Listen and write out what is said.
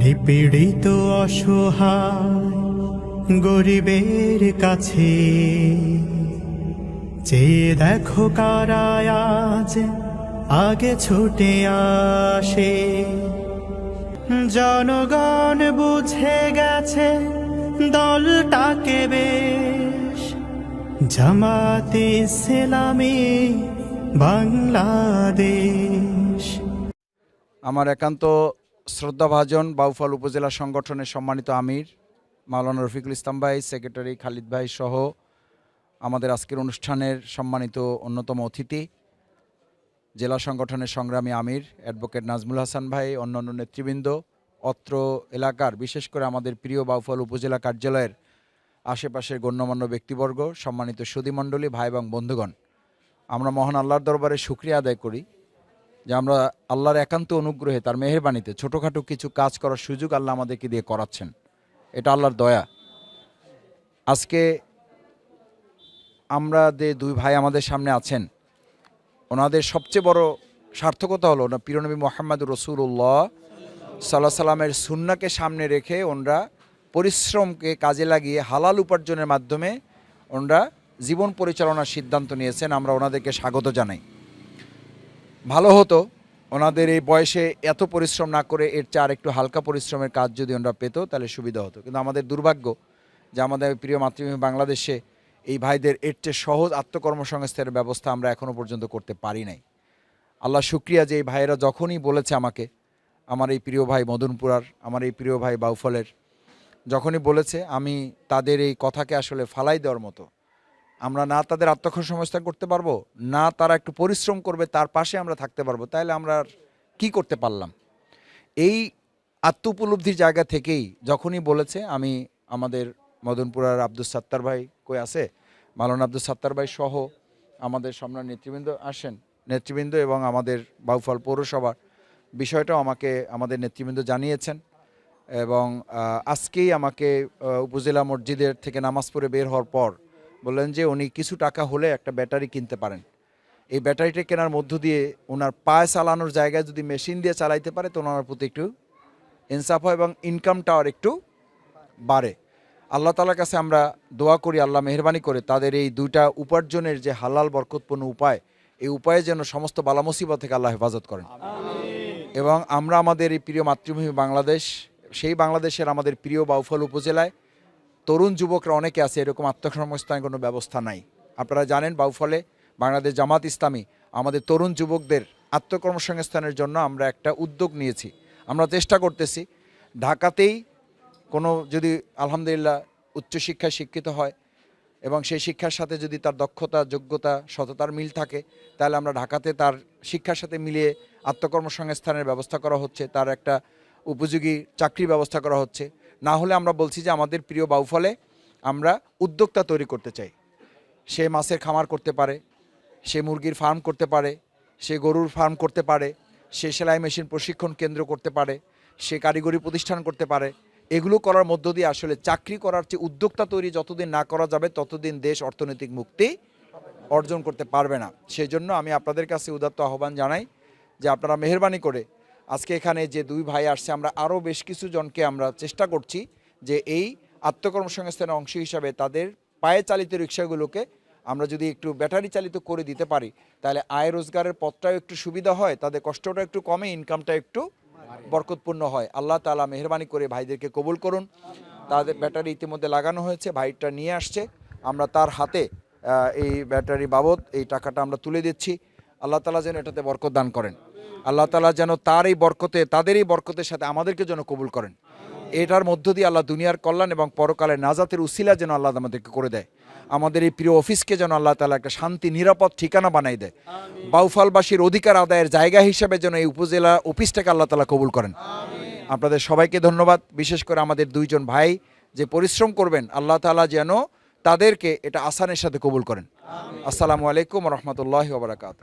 নিপীড়িত অসহায় গরিবের কাছে। চেয়ে দেখো কারায় আজ আগে ছুটে আসে। জনগণ বুঝে গেছে দলটাকে বেশ। জামাতে ইসলামী বাংলাদেশ। আমার একান্ত শ্রদ্ধাভাজন বাউফল উপজেলা সংগঠনের সম্মানিত আমির, মাওলানা রফিকুল ইসলাম ভাই, সেক্রেটারি খালিদ ভাই সহ আমাদের আজকের অনুষ্ঠানের সম্মানিত অন্যতম অতিথি, জেলা সংগঠনের সংগ্রামী আমির, অ্যাডভোকেট নাজমুল হাসান ভাই, অন্যান্য নেতৃবৃন্দ, অত্র এলাকার, বিশেষ করে আমাদের প্রিয় বাউফল উপজেলা কার্যালয়ের আশেপাশের গণ্যমান্য ব্যক্তিবর্গ, সম্মানিত সুধীমণ্ডলী ভাই এবং বন্ধুগণ। আমরা মহান আল্লাহর দরবারে শুক্রিয়া আদায় করি। যে আমরা আল্লাহর একান্ত অনুগ্রহে তার মেহেরবানিতে ছোটোখাটো কিছু কাজ করার সুযোগ আল্লাহ আমাদেরকে দিয়ে করাচ্ছেন। এটা আল্লাহর দয়া। আজকে আমরা যে দুই ভাই আমাদের সামনে আছেন, ওনাদের সবচেয়ে বড় সার্থকতা হলো না পিরনবী মোহাম্মদ রসুল্লাহ সাল্লাহ সাল্লামের সুন্নাকে সামনে রেখে ওনরা পরিশ্রমকে কাজে লাগিয়ে হালাল উপার্জনের মাধ্যমে ওনরা জীবন পরিচালনার সিদ্ধান্ত নিয়েছেন। আমরা ওনাদেরকে স্বাগত জানাই। ভালো হতো। ওনাদের এই বয়সে এত পরিশ্রম না করে এর চেয়ে আর একটু হালকা পরিশ্রমের কাজ যদি ওনারা পেত, তাহলে সুবিধা হতো। কিন্তু আমাদের দুর্ভাগ্য যে আমাদের প্রিয় মাতৃভূমি বাংলাদেশে এই ভাইদের এর চেয়ে সহজ আত্মকর্মসংস্থানের ব্যবস্থা আমরা এখনও পর্যন্ত করতে পারি নাই। আল্লাহ শুক্রিয়া যে এই ভাইয়েরা যখনই বলেছে আমাকে, আমার এই প্রিয় ভাই মদনপুরার, আমার এই প্রিয় ভাই বাউফলের, যখনই বলেছে আমি তাদের এই কথাকে আসলে ফালাই দেওয়ার মতো আমরা না তাদের আত্মকর্মসংস্থান করতে পারব, না তারা একটু পরিশ্রম করবে, তার পাশে আমরা থাকতে পারব। তাহলে আমরা কি করতে পারলাম? এই আত্ম উপলব্ধির জায়গা থেকেই যখনই বলেছে, আমি আমাদের মদনপুরার আব্দুল সাত্তার ভাই কই আছে? মালন আব্দুল সাত্তার ভাই সহ আমাদের সম্রাট নেতৃবৃন্দ আসেন। নেতৃবৃন্দ এবং আমাদের বাউফল পৌরসভার বিষয়টাও আমাকে, আমাদের নেতৃবৃন্দ জানিয়েছেন এবং আজকেই আমাকে উপজেলা মসজিদের থেকে নামাজ পড়ে বের হওয়ার পর বললেন যে উনি কিছু টাকা হলে একটা ব্যাটারি কিনতে পারেন। এই ব্যাটারিটা কেনার মধ্য দিয়ে ওনার পায়ে চালানোর জায়গায় যদি মেশিন দিয়ে চালাইতে পারে তো ওনার প্রতি একটু ইনসাফ হয় এবং ইনকামটাও আর একটু বাড়ে। আল্লাহ তালার কাছে আমরা দোয়া করি আল্লাহ মেহরবানি করে তাদের এই দুইটা উপার্জনের যে হালাল বরকতপূর্ণ উপায় এই উপায়ে যেন সমস্ত বালা মুসিবত থেকে আল্লাহ হেফাজত করেন। এবং আমরা আমাদের এই প্রিয় মাতৃভূমি বাংলাদেশ সেই বাংলাদেশের আমাদের প্রিয় বাউফল উপজেলায় তরুণ যুবকরা অনেকে আছে, এরকম আত্মসংস্থানের কোনো ব্যবস্থা নাই। আপনারা জানেন বাউফলে বাংলাদেশ জামাত ইসলামী আমাদের তরুণ যুবকদের আত্মকর্মসংস্থানের জন্য আমরা একটা উদ্যোগ নিয়েছি। আমরা চেষ্টা করতেছি, ঢাকাতেই কোনো যদি আলহামদুলিল্লাহ উচ্চশিক্ষায় শিক্ষিত হয় এবং সেই শিক্ষার সাথে যদি তার দক্ষতা, যোগ্যতা, সততার মিল থাকে, তাহলে আমরা ঢাকাতে তার শিক্ষার সাথে মিলিয়ে আত্মকর্মসংস্থানের ব্যবস্থা করা হচ্ছে, তার একটা উপযোগী চাকরির ব্যবস্থা করা হচ্ছে। না হলে আমরা বলছি যে আমাদের প্রিয় বাউফলে আমরা উদ্যোক্তা তৈরি করতে চাই। সে মাছের খামার করতে পারে, সে মুরগির ফার্ম করতে পারে, সে গরুর ফার্ম করতে পারে, সে সেলাই মেশিন প্রশিক্ষণ কেন্দ্র করতে পারে, সে কারিগরি প্রতিষ্ঠান করতে পারে। এগুলো করার মধ্য দিয়ে আসলে চাকরি করার চেয়ে উদ্যোক্তা তৈরি যতদিন না করা যাবে, ততদিন দেশ অর্থনৈতিক মুক্তি অর্জন করতে পারবে না। সেই জন্য আমি আপনাদের কাছে উদাত্ত আহ্বান জানাই যে আপনারা মেহরবানি করে আজকে এখানে যে দুই ভাই আসছে, আমরা আরও বেশ কিছু জনকে আমরা চেষ্টা করছি যে এই আত্মকর্মসংস্থানের অংশ হিসাবে তাদের পায়ে চালিত রিক্সাগুলোকে আমরা যদি একটু ব্যাটারি চালিত করে দিতে পারি, তাহলে আয় রোজগারের পথটাও একটু সুবিধা হয়, তাদের কষ্টটা একটু কমে ইনকামটা একটু বরকতপূর্ণ হয়। আল্লাহ তালা মেহরবানি করে ভাইদেরকে কবুল করুন। তাদের ব্যাটারি ইতিমধ্যে লাগানো হয়েছে, ভাইটা নিয়ে আসছে। আমরা তার হাতে এই ব্যাটারি বাবদ এই টাকাটা আমরা তুলে দিচ্ছি। আল্লাহ তালা যেন এটাতে বরকত দান করেন। আল্লাহ তালা যেন তার এই বরকতে তাদের এই বরকতের সাথে আমাদেরকে যেন কবুল করেন। এটার মধ্য দিয়ে আল্লাহ দুনিয়ার কল্যাণ এবং পরকালে নাজাতের উসিলা যেন আল্লাহ আমাদেরকে করে দেয়। আমাদের এই প্রিয় অফিসকে যেন আল্লাহ তালা একটা শান্তি নিরাপদ ঠিকানা বানাই দেয়। বাউফালবাসীর অধিকার আদায়ের জায়গা হিসেবে যেন এই উপজেলা অফিসটাকে আল্লাহ তালা কবুল করেন। আপনাদের সবাইকে ধন্যবাদ। বিশেষ করে আমাদের দুইজন ভাই যে পরিশ্রম করবেন আল্লাহ তালা যেন তাদেরকে এটা আসানের সাথে কবুল করেন। আসসালামু আলাইকুম রহমতুল্লাহ বারাকাত